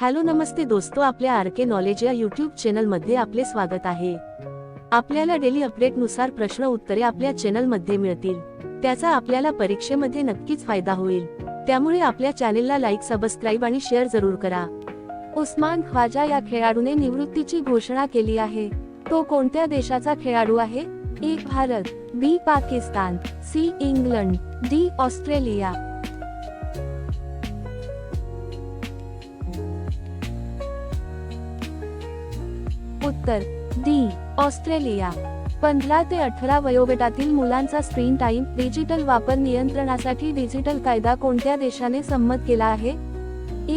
Hello नमस्ते दोस्तो आपल्या आर के नॉलेज या यूट्यूब चॅनलमध्ये आपले स्वागत आहे. आपल्याला डेली अपडेटनुसार प्रश्न उत्तरे आपल्या चॅनलमध्ये मिळतील. त्याचा आपल्याला परीक्षेमध्ये नक्कीच फायदा होईल. त्यामुळे आपल्या चॅनेलला लाईक सबस्क्राईब आणि शेअर जरूर करा. उस्मान ख्वाजा या खेळाडूने निवृत्तीची घोषणा केली आहे. तो कोणत्या देशाचा खेळाडू आहे? A Bharat B Pakistan C England D Australia. उत्तर डी ऑस्ट्रेलिया. पंधरा ते अठरा वयोगटातील मुलांचा स्क्रीन टाइम डिजिटल वापर नियंत्रणासाठी डिजिटल कायदा कोणत्या देशाने संमत केला आहे?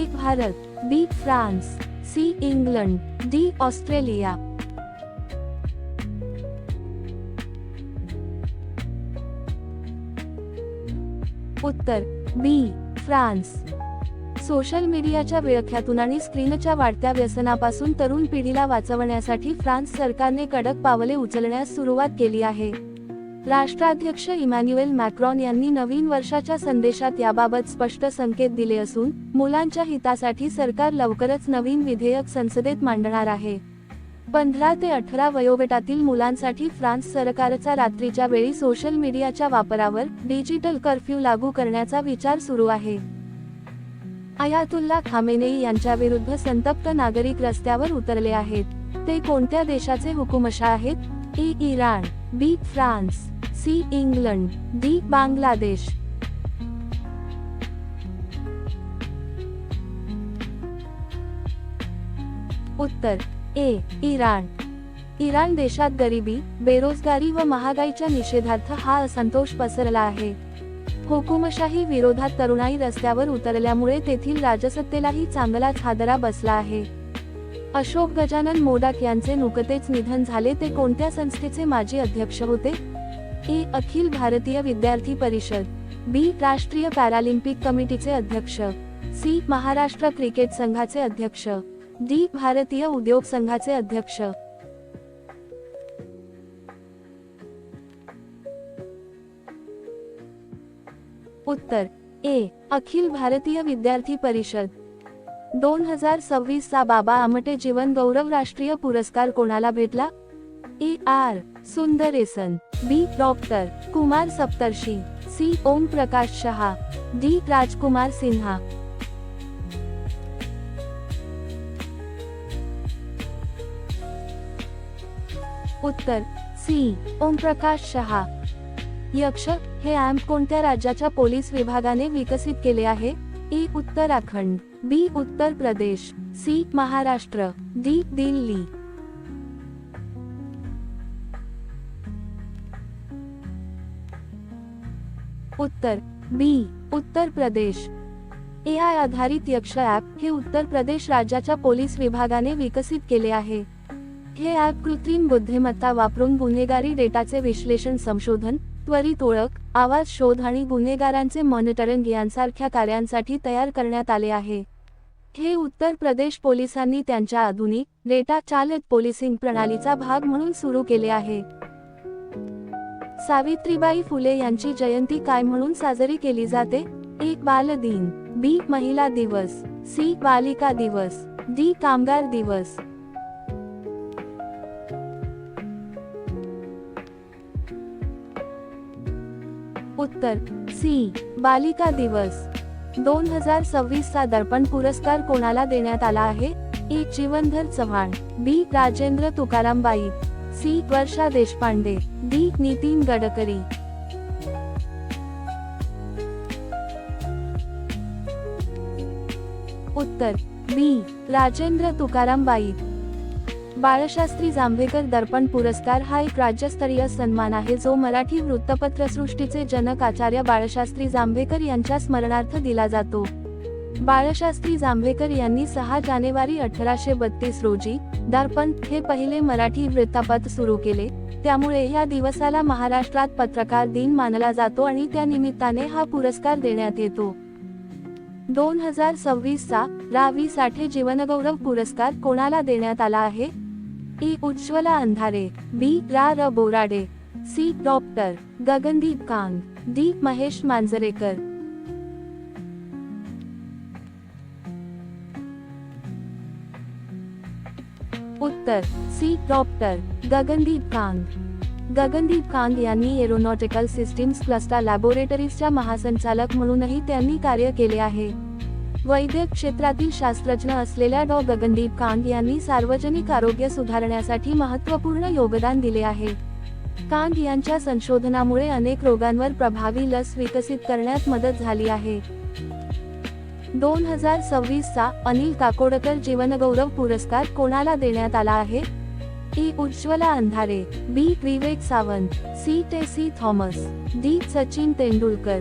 एक Bharat B France C England D Australia. उत्तर बी फ्रान्स. सोशल मीडियाच्या विळख्यातून आणि स्क्रीनच्या वाढत्या व्यसनापासून तरुण पिढीला वाचवण्यासाठी फ्रान्स सरकारने कडक पावले उचलण्यास सुरुवात केली आहे. राष्ट्राध्यक्ष इमॅन्युएल मॅक्रॉन यांनी नवीन वर्षाच्या संदेशात याबाबत स्पष्ट संकेत दिले असून मुलांच्या हितासाठी सरकार लवकरच नवीन विधेयक संसदेत मांडणार आहे. पंधरा ते अठरा वयोगटातील मुलांसाठी फ्रान्स सरकारचा रात्रीच्या वेळी सोशल मीडियाच्या वापरावर डिजिटल कर्फ्यू लागू करण्याचा विचार सुरू आहे. अयातुल्ला खामेनेई यांच्याविरुद्ध संतप्त नागरिक रस्त्यावर उतरले आहेत. ते कोणत्या देशाचे हुकुमशा आहेत? A Iran B France C England D Bangladesh. उत्तर ए इराण. इराण देशात गरिबी बेरोजगारी व महागाईच्या निषेधार्थ हा असंतोष पसरला आहे. हुकुमशाही विरोधात तरुणाई रस्त्यावर उतरल्यामुळे तेथील राजसत्तेलाही चांगलाच हादरा बसला आहे. अशोक गजानन मोडाक यांचे नुकतेच निधन झाले ते कोणत्या संस्थेचे माजी अध्यक्ष होते? ए अखिल भारतीय विद्यार्थी परिषद. बी. राष्ट्रीय पॅरालिम्पिक कमिटीचे अध्यक्ष. सी. महाराष्ट्र क्रिकेट संघाचे अध्यक्ष. डी. भारतीय उद्योग संघाचे अध्यक्ष. उत्तर ए अखिल भारतीय विद्यार्थी परिषद. दोन हजार सव्वीस चा बाबा आमटे जीवन गौरव राष्ट्रीय पुरस्कार कोणाला भेटला? A R Sundaresan. B doctor Kumar Saptarshi. C Om Prakash Shah. D Rajkumar Sinha. उत्तर सी ओम प्रकाश शहा. यक्ष हे ॲम्प कोणत्या राज्याच्या पोलीस विभागाने विकसित केले आहे? E Uttarakhand B. Uttar Pradesh C. Maharashtra D. Delhi. उत्तर B. Uttar Pradesh. A. I. आधारित यक्ष ॲप हे उत्तर प्रदेश राज्याच्या पोलीस विभागाने विकसित केले आहे. हे ॲप कृत्रिम बुद्धिमत्ता वापरून गुन्हेगारी डेटाचे विश्लेषण संशोधन त्वरित ओळख आवाज शोध आणि गुन्हेगारांचे मॉनिटरिंग यांसारख्या कार्यांसाठी तयार करण्यात आले आहे. हे उत्तर प्रदेश पोलिसांनी त्यांच्या आधुनिक डेटा चालित पोलिसिंग प्रणालीचा भाग म्हणून सुरू केले आहे. सावित्रीबाई फुले यांची जयंती काय म्हणून साजरी केली जाते? एक बाल दिन बी. महिला दिवस सी. बालिका दिवस डी. कामगार दिवस. उत्तर सी. बालिका दिवस. दोन हजार सव्वीस चा दर्पण पुरस्कार कोणाला देण्यात आला आहे? A. Jivandhar Chavan B. Rajendra Tukaram Bai C. Varsha Deshpande D. Nitin Gadkari. उत्तर बी. राजेंद्र तुकाराम बाई बाळशास्त्री जांभेकर दर्पण पुरस्कार हा एक राज्यस्तरीय सन्मान आहे जो मराठी वृत्तपत्रसृष्टीचे जनक आचार्य बाळशास्त्री जांभेकर यांच्या स्मरणार्थ दिला जातो. बाळशास्त्री जांभेकर यांनी सहा जानेवारी अठराशे बत्तीस रोजी दर्पण हे पहिले मराठी वृत्तपत्र सुरू केले. त्यामुळे या दिवसाला महाराष्ट्रात पत्रकार दिन मानला जातो आणि त्या निमित्ताने हा पुरस्कार देण्यात येतो. दोन हजार सव्वीसचा रावी साठे जीवनगौरव पुरस्कार कोणाला देण्यात आला आहे? ए उज्ज्वला अंधारे बी रा र Borade C doctor Gagandeep Kang D Mahesh Manjrekar. उत्तर सी डॉक्टर गगनदीप कांग. गगनदीप कांग यांनी एरोनॉटिकल सिस्टीम्स क्लस्टर लॅबोरेटरीजच्या महासंचालक म्हणूनही त्यांनी कार्य केले आहे. वैद्यक क्षेत्रातील शास्त्रज्ञ असलेल्या डॉ. गगनदीप कांग यांनी सार्वजनिक आरोग्य सुधारण्यासाठी महत्त्वपूर्ण योगदान दिले आहे. कांग यांच्या संशोधनामुळे अनेक रोगांवर प्रभावी लस विकसित करण्यात मदत झाली आहे. दोन हजार सव्वीसचा अनिल काकोडकर जीवनगौरव पुरस्कार कोणाला देण्यात आला आहे? A Ujjwala Andhare B. Vivek Sawant C. Tessy Thomas D. Sachin Tendulkar.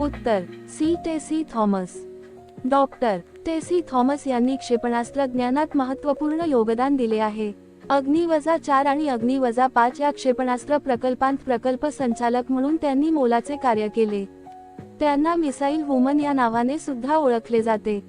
उत्तर सी. टेसी थॉमस. डॉक्टर टेसी थॉमस यांनी क्षेपणास्त्र ज्ञानात महत्त्वपूर्ण योगदान दिले आहे. अग्नि वजा चार आणि अग्नि वजा पाच या क्षेपणास्त्र प्रकल्पांत प्रकल्प संचालक म्हणून त्यांनी मोलाचे कार्य केले. त्यांना मिसाईल वुमन या नावाने सुद्धा ओळखले जाते.